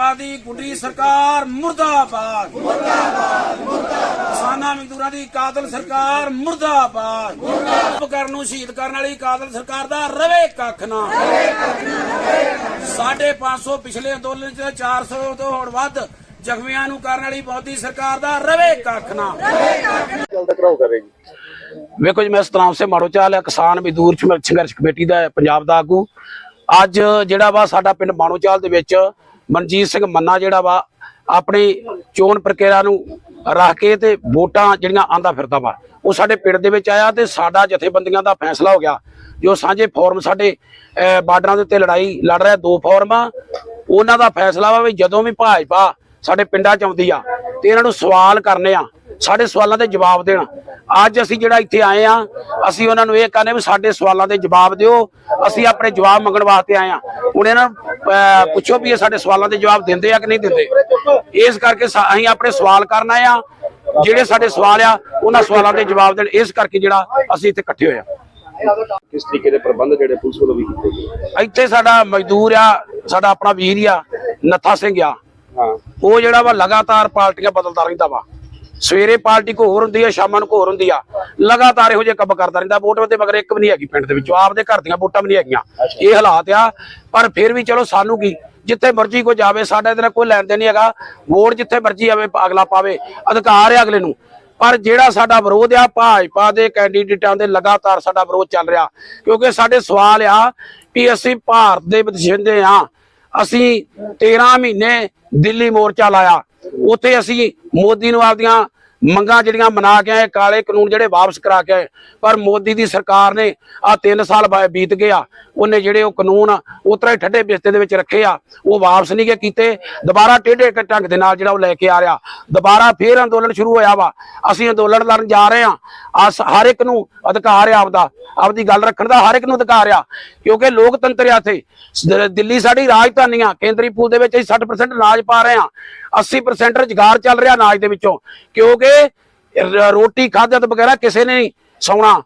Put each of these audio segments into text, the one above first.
ਭਾਜਪਾ ਦੀ ਗੁੱਡੀ ਸਰਕਾਰ ਮੁਰਦਾਬਾਦ। ਮੁਰਦਾਬਾਦ ਮੁਰਦਾਬਾਦ ਕਿਸਾਨਾਂ ਮਜ਼ਦੂਰਾਂ ਦੀ ਕਾਤਲ ਸਰਕਾਰ ਮੁਰਦਾਬਾਦ। ਮੁਰਦਾਬਾਦ ਕਰਨ ਨੂੰ ਸ਼ਹੀਦ ਕਰਨ ਵਾਲੀ ਕਾਤਲ ਸਰਕਾਰ ਦਾ ਰਵੇ ਕੱਖ ਨਾ। ਸਾਢੇ 500 ਪਿਛਲੇ ਅੰਦੋਲਨ ਚ 400 ਤੋਂ ਹੁਣ ਵੱਧ ਜ਼ਖਮੀਆਂ ਨੂੰ ਕਰਨ ਵਾਲੀ ਮੋਦੀ ਸਰਕਾਰ ਦਾ ਰਵੇ ਕੱਖ ਨਾ। ਜਲਦ ਕਰਾਓ ਕਰੇਗੀ ਵੇਖੋ ਜੀ, ਮੈਂ ਸਤਨਾਮ ਸਿੰਘ ਮਾੜੋਚਾਲ ਹੈ ਕਿਸਾਨ ਮਜ਼ਦੂਰ ਸੰਘਰਸ਼ ਕਮੇਟੀ ਦਾ, ਪੰਜਾਬ ਦਾ ਆਗੂ। ਅੱਜ ਜਿਹੜਾ ਵਾ ਸਾਡਾ ਪਿੰਡ ਮਾਣੋਚਾਲ ਦੇ ਵਿੱਚ ਮਨਜੀਤ ਸਿੰਘ ਮੰਨਾ ਜਿਹੜਾ ਵਾ ਆਪਣੀ ਚੋਣ ਪ੍ਰਕਿਰਿਆ ਨੂੰ ਰੱਖ ਕੇ ਤੇ ਵੋਟਾਂ ਜਿਹੜੀਆਂ ਆਂਦਾ ਫਿਰਦਾ ਵਾ ਉਹ ਸਾਡੇ ਪਿੰਡ ਦੇ ਵਿੱਚ ਆਇਆ ਤੇ ਸਾਡਾ ਜਥੇਬੰਦੀਆਂ ਦਾ ਫੈਸਲਾ ਹੋ ਗਿਆ। ਜੋ ਸਾਂਝੇ ਫੋਰਮ ਸਾਡੇ ਅਹ, ਬਾਰਡਰਾਂ ਦੇ ਉੱਤੇ ਲੜਾਈ ਲੜ ਰਿਹਾ ਦੋ ਫੋਰਮ ਆ ਉਹਨਾਂ ਦਾ ਫੈਸਲਾ ਵਾ ਵੀ ਜਦੋਂ ਵੀ ਭਾਜਪਾ ਸਾਡੇ ਪਿੰਡਾਂ ਚ ਆਉਂਦੀ ਆ ਤੇ ਇਹਨਾਂ ਨੂੰ ਸਵਾਲ ਕਰਨੇ ਆ ਸਾਡੇ ਸਵਾਲਾਂ ਦੇ ਜਵਾਬ ਦੇਣ। ਅੱਜ ਅਸੀਂ ਜਿਹੜਾ ਇੱਥੇ ਆਏ ਆ ਅਸੀਂ ਉਹਨਾਂ ਨੂੰ ਇਹ ਕਹਿੰਦੇ ਵੀ ਸਾਡੇ ਸਵਾਲਾਂ ਦੇ ਜਵਾਬ ਦਿਓ। ਅਸੀਂ ਆਪਣੇ ਜਵਾਬ ਮੰਗਣ ਵਾਸਤੇ ਆਏ ਆ ਹੁਣ ਇਹਨਾਂ ਨੂੰ ਪੁੱਛੋ ਵੀ ਇਹ ਸਾਡੇ ਸਵਾਲਾਂ ਦੇ ਜਵਾਬ ਦਿੰਦੇ ਆ ਕਿ ਨਹੀਂ ਦਿੰਦੇ। ਇਸ ਕਰਕੇ ਅਸੀਂ ਆਪਣੇ ਸਵਾਲ ਕਰਨ ਆਏ ਆ ਜਿਹੜੇ ਸਾਡੇ ਸਵਾਲ ਆ ਉਹਨਾਂ ਸਵਾਲਾਂ ਦੇ ਜਵਾਬ ਦੇਣ। ਇਸ ਕਰਕੇ ਜਿਹੜਾ ਅਸੀਂ ਇੱਥੇ ਇਕੱਠੇ ਹੋਏ ਆ ਕਿਸ ਤਰੀਕੇ ਦੇ ਪ੍ਰਬੰਧ ਜਿਹੜੇ ਪੁਲਿਸ ਵੱਲੋਂ ਵੀ ਕੀਤੇ ਗਏ? ਇੱਥੇ ਸਾਡਾ ਮਜ਼ਦੂਰ ਆ ਸਾਡਾ ਆਪਣਾ ਵੀਰ ਆ ਨੱਥਾ ਸਿੰਘ ਆ। ਉਹ ਜਿਹੜਾ ਵਾ ਲਗਾਤਾਰ ਪਾਰਟੀਆਂ ਬਦਲਦਾ ਰਹਿੰਦਾ ਵਾ। ਸਵੇਰੇ ਪਾਰਟੀ ਕੋ ਹੋਰ ਹੁੰਦੀ ਆ ਸ਼ਾਮਾਂ ਨੂੰ ਕੋ ਹੋਰ ਹੁੰਦੀ ਆ। ਲਗਾਤਾਰ ਇਹੋ ਜਿਹੇ ਕੰਮ ਕਰਦਾ ਰਹਿੰਦਾ ਵੋਟ ਦੇ ਮਗਰ ਇੱਕ ਵੀ ਨਹੀਂ ਹੈਗੀ ਪਿੰਡ ਦੇ ਵਿੱਚੋਂ। ਆਪਦੇ ਘਰ ਦੀਆਂ ਵੋਟਾਂ ਵੀ ਨਹੀਂ ਹੈਗੀਆਂ। ਇਹ ਹਾਲਾਤ ਆ। ਪਰ ਫਿਰ ਵੀ ਚਲੋ ਸਾਨੂੰ ਕੀ ਜਿੱਥੇ ਮਰਜ਼ੀ ਕੋ ਜਾਵੇ ਸਾਡਾ ਇਹਦੇ ਨਾਲ ਕੋਈ ਲੈਣ ਦੇਣ ਨਹੀਂ ਹੈਗਾ। ਵੋਟ ਜਿੱਥੇ ਮਰਜ਼ੀ ਆਵੇ ਅਗਲਾ ਪਾਵੇ ਅਧਿਕਾਰ ਹੈ ਅਗਲੇ ਨੂੰ। ਪਰ ਜਿਹੜਾ ਸਾਡਾ ਵਿਰੋਧ ਆ ਭਾਜਪਾ ਦੇ ਕੈਂਡੀਡੇਟਾਂ ਦੇ ਲਗਾਤਾਰ ਸਾਡਾ ਵਿਰੋਧ ਚੱਲ ਰਿਹਾ। ਕਿਉਂਕਿ ਸਾਡੇ ਸਵਾਲ ਆ ਵੀ ਅਸੀਂ ਭਾਰਤ ਦੇ ਵਸਿੰਦੇ ਆ। ਅਸੀਂ 13 ਮਹੀਨੇ ਦਿੱਲੀ ਮੋਰਚਾ ਲਾਇਆ। ਉੱਥੇ ਅਸੀਂ ਮੋਦੀ ਨੂੰ ਆਪਦੀਆਂ ਮੰਗਾਂ ਜਿਹੜੀਆਂ ਮਨਾ ਕੇ ਆਏ, ਕਾਲੇ ਕਾਨੂੰਨ ਜਿਹੜੇ ਵਾਪਸ ਕਰਾ ਕੇ ਆਏ। ਪਰ ਮੋਦੀ ਦੀ ਸਰਕਾਰ ਨੇ ਆ 3 ਸਾਲ ਬੀਤ ਗਏ ਉਹਨੇ ਜਿਹੜੇ ਉਹ ਕਾਨੂੰਨ ਉਤਰਾ ਹੀ ਠੱਡੇ ਬਿਸਤੇ ਦੇ ਵਿੱਚ ਰੱਖੇ ਆ, ਉਹ ਵਾਪਸ ਨਹੀਂ ਕੀਤੇ। ਦੁਬਾਰਾ ਟੇਢੇ ਢੰਗ ਦੇ ਨਾਲ ਜਿਹੜਾ ਉਹ ਲੈ ਕੇ ਆ ਰਿਹਾ। ਦੁਬਾਰਾ ਫੇਰ ਅੰਦੋਲਨ ਸ਼ੁਰੂ ਹੋਇਆ ਵਾ। ਅਸੀਂ ਅੰਦੋਲਨ ਲੜਨ ਜਾ ਰਹੇ ਆ। ਅਸ ਹਰ ਇੱਕ ਨੂੰ ਅਧਿਕਾਰ ਆ ਆਪਦਾ। ਆਪਦੀ ਗੱਲ ਰੱਖਣ ਦਾ ਹਰ ਇੱਕ ਨੂੰ ਅਧਿਕਾਰ ਆ। ਕਿਉਂਕਿ ਲੋਕਤੰਤਰ ਆ ਇੱਥੇ। ਦਿੱਲੀ ਸਾਡੀ ਰਾਜਧਾਨੀ ਆ। ਕੇਂਦਰੀ ਪੂਲ ਦੇ ਵਿੱਚ ਅਸੀਂ 60% ਰਾਜ ਪਾ ਰਹੇ ਆ। 80% ਰੁਜ਼ਗਾਰ ਚੱਲ ਰਿਹਾ ਅਨਾਜ ਦੇ ਵਿੱਚੋਂ, ਕਿਉਂਕਿ ਰੋਟੀ ਖਾਧੇ ਤੋਂ ਬਗੈਰਾ ਕਿਸੇ ਨੇ ਨਹੀਂ ਸੌਣਾ।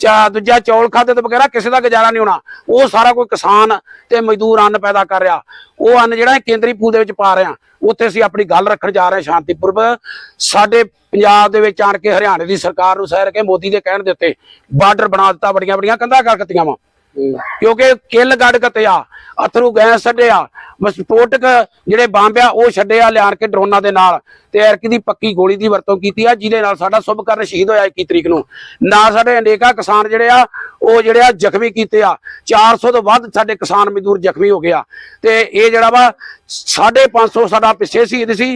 ਚਾ, ਦੂਜਾ ਚੌਲ ਖਾਧੇ ਤੋਂ ਬਗੈਰਾ ਕਿਸੇ ਦਾ ਗੁਜ਼ਾਰਾ ਨਹੀਂ ਹੋਣਾ। ਉਹ ਸਾਰਾ ਕੋਈ ਕਿਸਾਨ ਤੇ ਮਜ਼ਦੂਰ ਅੰਨ ਪੈਦਾ ਕਰ ਰਿਹਾ। ਉਹ ਅੰਨ ਜਿਹੜਾ ਕੇਂਦਰੀ ਪੂਲ ਦੇ ਵਿੱਚ ਪਾ ਰਿਹਾ ਉੱਥੇ ਅਸੀਂ ਆਪਣੀ ਗੱਲ ਰੱਖਣ ਜਾ ਰਹੇ ਹਾਂ ਸ਼ਾਂਤੀਪੂਰਵਕ ਸਾਡੇ ਪੰਜਾਬ ਦੇ ਵਿੱਚ ਆਣ ਕੇ ਹਰਿਆਣੇ ਦੀ ਸਰਕਾਰ ਨੂੰ ਸਹਿਰ ਕੇ ਮੋਦੀ ਦੇ ਕਹਿਣ ਦੇ ਉੱਤੇ ਬਾਰਡਰ ਬਣਾ ਦਿੱਤਾ ਬੜੀਆਂ ਬੜੀਆਂ ਕੰਧਾਂ ਕਰ ਦਿੱਤੀਆਂ ਵਾ। ਕਿਉਂਕਿ ਕਿੱਲ ਗੱਡ ਕਤਿਆ, ਅਥਰੂ ਗੈਸ ਛੱਡਿਆ, ਵਿਸਫੋਟਕ ਜਿਹੜੇ ਬੰਬ ਆ ਉਹ ਛੱਡਿਆ ਲਿਆਣ ਕੇ ਡਰੋਨਾਂ ਦੇ ਨਾਲ। ਤੇ ਐਰਕੀ ਦੀ ਪੱਕੀ ਗੋਲੀ ਦੀ ਵਰਤੋਂ ਕੀਤੀ ਆ ਜਿਹਦੇ ਨਾਲ ਸਾਡਾ ਸੁਭ ਕਰਨ ਸ਼ਹੀਦ ਹੋਇਆ 21 ਤਰੀਕ ਨੂੰ। ਨਾ ਸਾਡੇ ਅਨੇਕਾ ਕਿਸਾਨ ਜਿਹੜੇ ਆ ਉਹ ਜਿਹੜੇ ਆ ਜ਼ਖਮੀ ਕੀਤੇ ਆ। 400 ਤੋਂ ਵੱਧ ਸਾਡੇ ਕਿਸਾਨ ਮਜ਼ਦੂਰ ਜ਼ਖਮੀ ਹੋ ਗਏ ਆ। ਤੇ ਇਹ ਜਿਹੜਾ ਵਾ 550 ਸਾਡਾ ਪਿੱਛੇ ਸ਼ਹੀਦ ਸੀ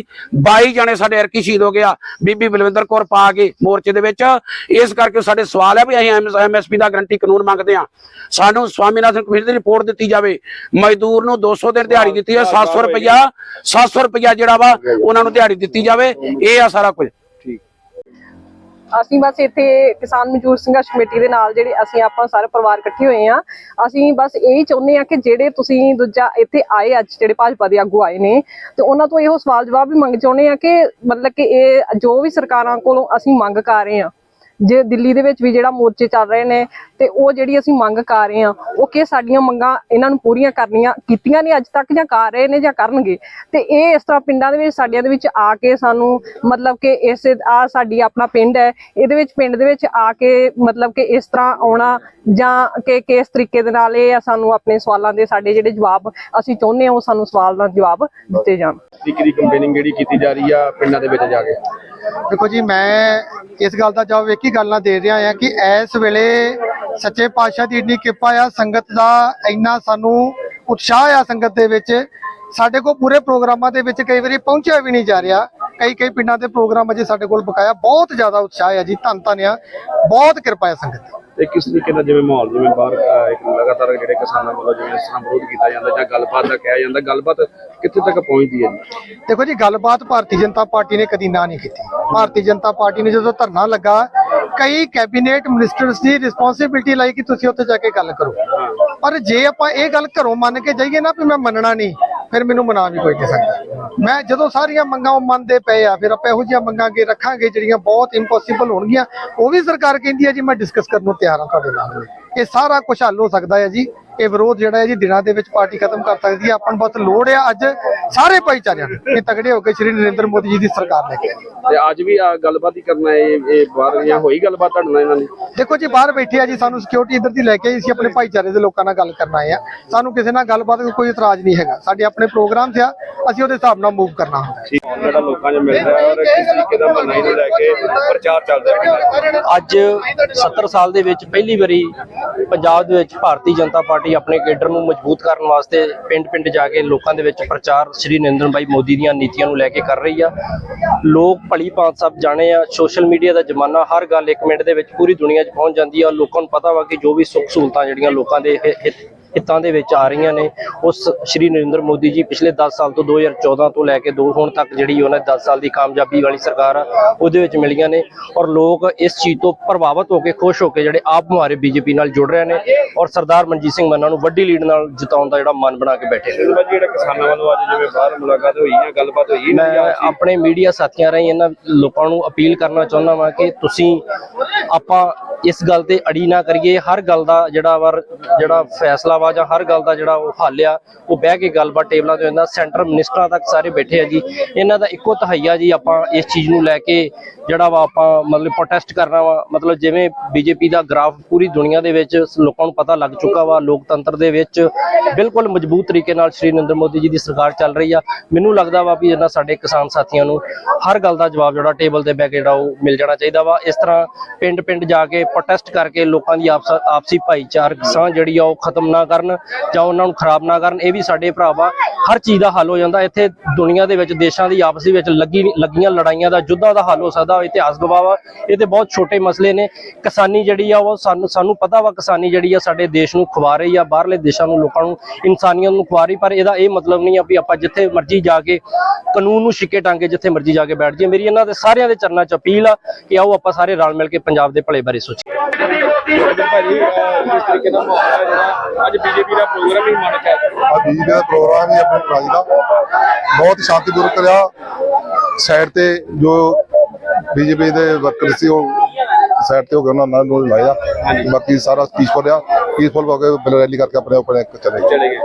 22 ਜਣੇ ਸਾਡੇ ਐਰਕੀ ਸ਼ਹੀਦ ਹੋ ਗਿਆ ਬੀਬੀ ਬਲਵਿੰਦਰ ਕੌਰ ਪਾ ਕੇ ਮੋਰਚੇ ਦੇ ਵਿੱਚ। ਇਸ ਕਰਕੇ ਸਾਡੇ ਸਵਾਲ ਹੈ ਵੀ ਅਸੀਂ ਐਮਐਸਪੀ ਦਾ ਗਰੰਟੀ ਕਾਨੂੰਨ ਮੰਗਦੇ ਆ। ਸਾਨੂੰ ਸਵਾਮੀਨਾਥਨ ਕਮੇਟੀ ਦੀ ਰਿਪੋਰਟ ਦਿੱਤੀ ਜਾਵੇ। ਮਜ਼ਦੂਰ ਨੂੰ 200 ਦਿਨ ਦਿਹਾੜੀ ਦਿੱਤੀ ਹੈ 700 ਰੁਪਇਆ 700 ਰੁਪਇਆ ਜਿਹੜਾ ਵਾ ਉਹਨਾਂ ਨੂੰ ਦਿਹਾੜੀ ਦਿੱਤੀ ਜਾਵੇ, ਇਹ ਆ ਸਾਰਾ ਕੁਝ। ਅਸੀਂ ਬਸ ਇੱਥੇ ਕਿਸਾਨ ਮਜ਼ਦੂਰ ਸੰਘਰਸ਼ ਕਮੇਟੀ ਦੇ ਨਾਲ ਜਿਹੜੇ ਅਸੀਂ ਆਪਾਂ ਸਾਰੇ ਪਰਿਵਾਰ ਇਕੱਠੇ ਹੋਏ ਆ ਅਸੀਂ ਬਸ ਇਹੀ ਚਾਹੁੰਦੇ ਆ ਕਿ ਜਿਹੜੇ ਤੁਸੀਂ ਦੂਜਾ ਇੱਥੇ ਆਏ ਅੱਜ, ਜਿਹੜੇ ਭਾਜਪਾ ਦੇ ਆਗੂ ਆਏ ਨੇ, ਤੇ ਉਹਨਾਂ ਤੋਂ ਇਹੋ ਸਵਾਲ ਜਵਾਬ ਵੀ ਮੰਗ ਚਾਹੁੰਦੇ ਆ ਕਿ ਮਤਲਬ ਕਿ ਇਹ ਜੋ ਵੀ ਸਰਕਾਰਾਂ ਕੋਲੋਂ ਅਸੀਂ ਮੰਗ ਕਰ ਰਹੇ ਆ ਜੇ ਦਿੱਲੀ ਦੇ ਵਿੱਚ ਵੀ ਜਿਹੜਾ ਮੋਰਚੇ ਚੱਲ ਰਹੇ ਨੇ ਤੇ ਉਹ ਜਿਹੜੀ ਅਸੀਂ ਮੰਗ ਕਰ ਰਹੇ ਆ ਉਹ ਕਿ ਸਾਡੀਆਂ ਮੰਗਾਂ ਇਹਨਾਂ ਨੂੰ ਪੂਰੀਆਂ ਕਰਨੀਆਂ ਕੀਤੀਆਂ ਨੇ ਅੱਜ ਤੱਕ ਜਾਂ ਕਰ ਰਹੇ ਨੇ ਜਾਂ ਕਰਨਗੇ। ਤੇ ਇਹ ਇਸ ਤਰ੍ਹਾਂ ਪਿੰਡਾਂ ਦੇ ਵਿੱਚ, ਸਾਡਿਆਂ ਦੇ ਵਿੱਚ ਆ ਕੇ ਸਾਨੂੰ ਮਤਲਬ ਕਿ ਇਸ ਆ ਸਾਡੀ ਆਪਣਾ ਪਿੰਡ ਹੈ, ਇਹਦੇ ਵਿੱਚ ਪਿੰਡ ਦੇ ਵਿੱਚ ਆ ਕੇ ਮਤਲਬ ਕਿ ਇਸ ਤਰ੍ਹਾਂ ਆਉਣਾ ਜਾਂ ਕਿ ਕਿਸ ਤਰੀਕੇ ਦੇ ਨਾਲ ਇਹ ਸਾਨੂੰ ਆਪਣੇ ਸਵਾਲਾਂ ਦੇ ਸਾਡੇ ਜਿਹੜੇ ਜਵਾਬ ਅਸੀਂ ਚਾਹੁੰਦੇ ਹਾਂ, ਉਹ ਸਾਨੂੰ ਸਵਾਲ ਦਾ ਜਵਾਬ ਦਿੱਤੇ ਜਾਣ। ਦੀ ਕੰਪੇਨਿੰਗ ਜਿਹੜੀ ਕੀਤੀ ਜਾ ਰਹੀ ਆ ਪਿੰਡਾਂ ਦੇ ਵਿੱਚ ਜਾ ਕੇ। ਦੇਖੋ ਜੀ, ਮੈਂ ਇਸ ਗੱਲ ਦਾ ਜਵਾਬ ਇੱਕ ਹੀ ਗੱਲ ਨਾਲ ਦੇ ਰਿਹਾ ਹਾਂ ਕਿ ਇਸ ਵੇਲੇ ਸੱਚੇ ਪਾਤਸ਼ਾਹ ਦੀ ਇੰਨੀ ਕਿਰਪਾ ਆ, ਸੰਗਤ ਦਾ ਇੰਨਾ ਸਾਨੂੰ ਉਤਸ਼ਾਹ ਆ ਸੰਗਤ ਦੇ ਵਿੱਚ। ਸਾਡੇ ਕੋਲ ਪੂਰੇ ਪ੍ਰੋਗਰਾਮਾਂ ਦੇ ਵਿੱਚ ਕਈ ਵਾਰੀ ਪਹੁੰਚਿਆ ਵੀ ਨਹੀਂ ਜਾ ਰਿਹਾ। ਕਈ ਕਈ ਪਿੰਡਾਂ ਦੇ ਪ੍ਰੋਗਰਾਮ ਅਜੇ ਸਾਡੇ ਕੋਲ ਬਕਾਇਆ ਬਹੁਤ ਜ਼ਿਆਦਾ ਉਤਸ਼ਾਹ ਆ ਜੀ ਧੰਨ ਧੰਨ ਆ ਬਹੁਤ ਕਿਰਪਾ ਆ ਸੰਗਤ ਦੀ ਤੇ ਕਿਸ ਤਰੀਕੇ ਦਾ ਜਿਵੇਂ ਮਾਹੌਲ ਜਿਵੇਂ ਬਾਹਰ ਅਹ, ਇੱਕ ਲਗਾਤਾਰ ਜਿਹੜੇ ਕਿਸਾਨਾਂ ਵੱਲੋਂ ਜਿਵੇਂ ਇਸ ਤਰ੍ਹਾਂ ਵਿਰੋਧ ਕੀਤਾ ਜਾਂਦਾ ਜਾਂ ਗੱਲਬਾਤ ਦਾ ਕਿਹਾ ਜਾਂਦਾ ਗੱਲਬਾਤ ਕਿੱਥੇ ਤੱਕ ਪਹੁੰਚਦੀ ਹੈ ਜੀ? ਦੇਖੋ ਜੀ ਗੱਲਬਾਤ ਭਾਰਤੀ ਜਨਤਾ ਪਾਰਟੀ ਨੇ ਕਦੀ ਨਾ ਨਹੀਂ ਕੀਤੀ। ਭਾਰਤੀ ਜਨਤਾ ਪਾਰਟੀ ਨੇ ਜਦੋਂ ਧਰਨਾ ਲੱਗਾ ਕਈ ਕੈਬਨਿਟ ਮਿਨਿਸਟਰਸ ਦੀ ਰਿਸਪੌਂਸਿਬਿਲਟੀ ਲਈ ਕਿ ਤੁਸੀਂ ਉੱਥੇ ਜਾ ਕੇ ਗੱਲ ਕਰੋ। ਪਰ ਜੇ ਆਪਾਂ ਇਹ ਗੱਲ ਘਰੋਂ ਮੰਨ ਕੇ ਜਾਈਏ ਨਾ ਵੀ ਮੈਂ ਮੰਨਣਾ ਨਹੀਂ ਫਿਰ ਮੈਨੂੰ ਮਨਾ ਵੀ ਕੋਈ ਨਹੀਂ ਸਕਦਾ। ਮੈਂ ਜਦੋਂ ਸਾਰੀਆਂ ਮੰਗਾਂ ਉਹ ਮੰਨਦੇ ਪਏ ਆ, ਫਿਰ ਆਪਾਂ ਇਹੋ ਜਿਹੀਆਂ ਮੰਗਾਂ ਅੱਗੇ ਰੱਖਾਂਗੇ ਜਿਹੜੀਆਂ ਬਹੁਤ ਇੰਪੋਸੀਬਲ ਹੋਣਗੀਆਂ। ਉਹ ਵੀ ਸਰਕਾਰ ਕਹਿੰਦੀ ਹੈ ਜੀ, ਮੈਂ ਡਿਸਕਸ ਕਰਨ ਨੂੰ ਤਿਆਰ ਹਾਂ ਤੁਹਾਡੇ ਨਾਲ। ਇਹ ਸਾਰਾ ਕੁਝ ਹੱਲ ਹੋ ਸਕਦਾ ਹੈ ਜੀ। ਇਹ ਵਿਰੋਧ ਜਿਹੜਾ ਹੈ ਜੀ ਦਿਨਾਂ ਦੇ ਵਿੱਚ ਪਾਰਟੀ ਖਤਮ ਕਰ ਸਕਦੀ ਹੈ। ਆਪਾਂ ਨੂੰ ਬਸ ਲੋੜ ਹੈ ਅੱਜ ਸਾਰੇ ਭਾਈਚਾਰਿਆਂ ਨੂੰ ਕਿ ਤਗੜੇ ਹੋ ਕੇ ਸ਼੍ਰੀ ਨਰਿੰਦਰ ਮੋਦੀ ਜੀ ਦੀ ਸਰਕਾਰ ਲੈ ਕੇ। ਤੇ ਅੱਜ ਵੀ ਆ ਗੱਲਬਾਤ ਹੀ ਕਰਨਾ ਇਹ ਇਹ ਬਾਹਰ ਜਾਂ ਹੋਈ ਗੱਲਬਾਤ ਤੁਹਾਡੇ ਨਾਲ ਇਹਨਾਂ ਦੀ? ਦੇਖੋ ਜੀ ਬਾਹਰ ਬੈਠੇ ਆ ਜੀ ਸਾਨੂੰ ਸਿਕਿਉਰਿਟੀ ਇੱਧਰ ਦੀ ਲੈ ਕੇ ਆਈ ਅਸੀਂ ਆਪਣੇ ਭਾਈਚਾਰੇ ਦੇ ਲੋਕਾਂ ਨਾਲ ਗੱਲ ਕਰਨ ਆਏ ਆ। ਸਾਨੂੰ ਕਿਸੇ ਨਾਲ ਗੱਲਬਾਤ ਕੋਈ ਇਤਰਾਜ਼ ਨਹੀਂ ਹੈਗਾ। ਸਾਡੇ ਆਪਣੇ ਪ੍ਰੋਗਰਾਮ 'ਚ ਆ ਅਸੀਂ ਉਹਦੇ ਹਿਸਾਬ ਨਾਲ ਮੂਵ ਕਰਨਾ ਹੁੰਦਾ। ਠੀਕ ਜਿਹੜਾ ਲੋਕਾਂ 'ਚ ਮਿਲ ਰਿਹਾ ਹੈ ਔਰ ਕਿਸ ਤਰੀਕੇ ਦਾ ਬਣਾਈ ਨੂੰ ਲੈ ਕੇ ਪ੍ਰਚਾਰ ਚੱਲ ਰਿਹਾ ਹੈ। ਅੱਜ 70 ਸਾਲ ਦੇ ਵਿੱਚ ਪਹਿਲੀ ਵਾਰੀ ਪੰਜਾਬ ਦੇ ਵਿੱਚ ਭਾਰਤੀ ਜਨਤਾ ਪਾਰਟੀ ਆਪਣੇ ਕੇਡਰ ਨੂੰ ਮਜ਼ਬੂਤ ਕਰਨ ਵਾਸਤੇ ਪਿੰਡ-ਪਿੰਡ ਜਾ ਕੇ ਲੋਕਾਂ ਦੇ ਵਿੱਚ ਪ੍ਰਚਾਰ ਸ਼੍ਰੀ ਨਰਿੰਦਰ ਭਾਈ ਮੋਦੀ ਦੀਆਂ ਨੀਤੀਆਂ ਨੂੰ ਲੈ ਕੇ ਕਰ ਰਹੀ ਆ। ਲੋਕ ਭਲੀ ਭਾਂਤ ਸਭ ਜਾਣੇ ਆ। ਸੋਸ਼ਲ ਮੀਡੀਆ ਦਾ ਜ਼ਮਾਨਾ ਹਰ ਗੱਲ ਇੱਕ ਮਿੰਟ ਦੇ ਵਿੱਚ ਪੂਰੀ ਦੁਨੀਆ 'ਚ ਪਹੁੰਚ ਜਾਂਦੀ ਆ। ਲੋਕਾਂ ਨੂੰ ਪਤਾ ਵਾ ਕਿ ਜੋ ਵੀ ਸੁੱਖ ਸਹੂਲਤਾਂ ਜਿਹੜੀਆਂ ਲੋਕਾਂ ਦੇ ਹਿੱਤ ਦੇ ਵਿੱਚ ਆ ਰਹੀਆਂ ਨੇ। ਉਸ ਸ਼੍ਰੀ ਨਰਿੰਦਰ ਮੋਦੀ ਜੀ ਪਿਛਲੇ 10 ਸਾਲ ਤੋਂ 2014 ਤੋਂ ਲੈ ਕੇ ਦੋ ਹੁਣ ਤੱਕ ਜਿਹੜੀ ਉਹਨਾਂ 10 ਸਾਲ ਦੀ ਕਾਮਯਾਬੀ ਵਾਲੀ ਸਰਕਾਰ ਆ ਉਹਦੇ ਵਿੱਚ ਮਿਲੀਆਂ ਨੇ। ਔਰ ਲੋਕ ਇਸ ਚੀਜ਼ ਤੋਂ ਪ੍ਰਭਾਵਿਤ ਹੋ ਕੇ ਖੁਸ਼ ਹੋ ਕੇ ਜਿਹੜੇ ਆਪ ਮੁਹਾਰੇ ਬੀਜੇਪੀ ਨਾਲ ਜੁੜ ਰਹੇ ਨੇ ਔਰ ਸਰਦਾਰ ਮਨਜੀਤ ਸਿੰਘ ਮੰਨਾ ਨੂੰ ਵੱਡੀ ਲੀਡ ਨਾਲ ਜਿਤਾਉਣ ਦਾ ਜਿਹੜਾ ਮਨ ਬਣਾ ਕੇ ਬੈਠੇ ਨੇ। ਜਿਹੜਾ ਕਿਸਾਨਾਂ ਵੱਲੋਂ ਅੱਜ ਜਿਵੇਂ ਬਾਹਰ ਮੁਲਾਕਾਤ ਹੋਈ ਹੈ ਗੱਲਬਾਤ ਹੋਈ ਮੈਂ ਹੈ ਆਪਣੇ ਮੀਡੀਆ ਸਾਥੀਆਂ ਰਾਹੀਂ ਇਹਨਾਂ ਲੋਕਾਂ ਨੂੰ ਅਪੀਲ ਕਰਨਾ ਚਾਹੁੰਦਾ ਵਾਂ ਕਿ ਤੁਸੀਂ ਆਪਾਂ ਇਸ ਗੱਲ ਤੇ ਅੜੀ ਨਾ ਕਰੀਏ। ਹਰ ਗੱਲ ਦਾ ਜਿਹੜਾ ਵਰ, ਜਿਹੜਾ ਫੈਸਲਾ ਵਾ ਜਾਂ ਹਰ ਗੱਲ ਦਾ ਜਿਹੜਾ ਉਹ ਹੱਲ ਆ, ਉਹ ਬਹਿ ਕੇ ਗੱਲਬਾਤ ਟੇਬਲਾਂ ਤੇ ਹੁੰਦਾ ਸੈਂਟਰ ਮਿਨਿਸਟਰਾਂ ਤੱਕ ਸਾਰੇ ਬੈਠੇ ਆ ਜੀ। ਇਹਨਾਂ ਦਾ ਇੱਕੋ ਤਹਈਆ ਜੀ, ਆਪਾਂ ਇਸ ਚੀਜ਼ ਨੂੰ ਲੈ ਕੇ ਜਿਹੜਾ ਵਾ ਆਪਾਂ ਮਤਲਬ ਪ੍ਰੋਟੈਸਟ ਕਰਨਾ ਵਾ। ਮਤਲਬ ਜਿਵੇਂ ਬੀਜੇਪੀ ਦਾ ਗ੍ਰਾਫ ਪੂਰੀ ਦੁਨੀਆ ਦੇ ਵਿੱਚ ਲੋਕਾਂ ਨੂੰ ਪਤਾ ਲੱਗ ਚੁੱਕਾ ਵਾ, ਲੋਕਤੰਤਰ ਦੇ ਵਿੱਚ ਬਿਲਕੁਲ ਮਜ਼ਬੂਤ ਤਰੀਕੇ ਨਾਲ ਸ਼੍ਰੀ ਨਰਿੰਦਰ ਮੋਦੀ ਜੀ ਦੀ ਸਰਕਾਰ ਚੱਲ ਰਹੀ ਆ। ਮੈਨੂੰ ਲੱਗਦਾ ਵਾ ਵੀ ਇਹਨਾਂ ਸਾਡੇ ਕਿਸਾਨ ਸਾਥੀਆਂ ਨੂੰ ਹਰ ਗੱਲ ਦਾ ਜਵਾਬ ਜਿਹੜਾ ਟੇਬਲ ਤੇ ਬਹਿ ਕੇ ਜਿਹੜਾ ਉਹ ਮਿਲ ਜਾਣਾ ਚਾਹੀਦਾ ਵਾ। ਇਸ ਤਰ੍ਹਾਂ ਪਿੰਡ ਪਿੰਡ ਜਾ ਕੇ ਪ੍ਰੋਟੈਸਟ ਕਰਕੇ ਲੋਕਾਂ ਦੀ ਆਪਸ ਆਪਸੀ ਭਾਈਚਾਰਕ ਸਾਂਝ ਜਿਹੜੀ ਆ ਉਹ ਖਤਮ ਨਾ ਕਰਨ ਜਾਂ ਉਹਨਾਂ ਨੂੰ ਖਰਾਬ ਨਾ ਕਰਨ, ਇਹ ਵੀ ਸਾਡੇ ਭਰਾ ਵਾ ਹਰ ਚੀਜ਼ ਦਾ ਹੱਲ ਹੋ ਜਾਂਦਾ। ਇੱਥੇ ਦੁਨੀਆ ਦੇ ਵਿੱਚ, ਦੇਸ਼ਾਂ ਦੀ ਆਪਸ ਵਿੱਚ ਲੱਗੀ ਲੱਗੀਆਂ ਲੜਾਈਆਂ ਦਾ, ਯੁੱਧਾਂ ਦਾ ਹੱਲ ਹੋ ਸਕਦਾ, ਇਤਿਹਾਸ ਗਵਾਹ ਵਾ ਇਹ ਤੇ ਬਹੁਤ ਛੋਟੇ ਮਸਲੇ ਨੇ। ਕਿਸਾਨੀ ਜਿਹੜੀ ਆ ਉਹ ਸਾਨੂੰ ਸਾਨੂੰ ਪਤਾ ਵਾ ਕਿਸਾਨੀ ਜਿਹੜੀ ਆ ਸਾਡੇ ਦੇਸ਼ ਨੂੰ ਖਵਾ ਰਹੀ ਆ, ਬਾਹਰਲੇ ਦੇਸ਼ਾਂ ਨੂੰ, ਲੋਕਾਂ ਨੂੰ, ਇਨਸਾਨੀਅਤ ਨੂੰ ਖਵਾ ਰਹੀ, ਪਰ ਇਹਦਾ ਇਹ ਮਤਲਬ ਨਹੀਂ ਆ ਵੀ ਆਪਾਂ ਜਿੱਥੇ ਮਰਜ਼ੀ ਜਾ ਕੇ ਕਾਨੂੰਨ ਨੂੰ ਛਿੱਕੇ ਟਾਂਗੇ, ਜਿੱਥੇ ਮਰਜ਼ੀ ਜਾ ਕੇ ਬੈਠ ਜਾਈਏ। ਮੇਰੀ ਇਹਨਾਂ ਦੇ ਸਾਰਿਆਂ ਦੇ ਚਰਨਾਂ 'ਚ ਅਪੀਲ ਆ ਕਿ ਆਓ ਆਪਾਂ ਸਾਰੇ ਰਲ ਮਿਲ ਕੇ ਪੰਜਾਬ ਦੇ ਭਲੇ ਬਾਰੇ ਸੋਚੀਏ। ਭਾਜੀ ਤਰੀਕੇ ਦਾ ਮਾਹੌਲ ਹੈ ਜਿਹੜਾ ਅੱਜ ਬੀਜੇਪੀ ਦਾ ਪ੍ਰੋਗਰਾਮ ਹੀ ਮੰਨ ਕੇ ਆਇਆ ਆ ਬੀਜੇਪੀ ਦਾ ਪ੍ਰੋਗਰਾਮ ਹੀ ਆਪਣੇ ਪ੍ਰਾਈ ਦਾ। ਬਹੁਤ ਹੀ ਸ਼ਾਂਤੀਪੂਰਵਕ ਰਿਹਾ ਸਾਈਡ ਤੇ ਜੋ ਬੀਜੇਪੀ ਦੇ ਵਰਕਰ ਸੀ ਉਹ ਸਾਈਡ ਤੇ ਹੋ ਗਏ ਉਹਨਾਂ ਨੂੰ ਲਾਇਆ। ਬਾਕੀ ਸਾਰਾ ਪੀਸਫੁਲ ਰਿਹਾ। ਪੀਸਫੁਲ ਹੋ ਕੇ ਰੈਲੀ ਕਰਕੇ ਆਪਣੇ ਆਪਣੇ ਚਲੇ ਗਏ।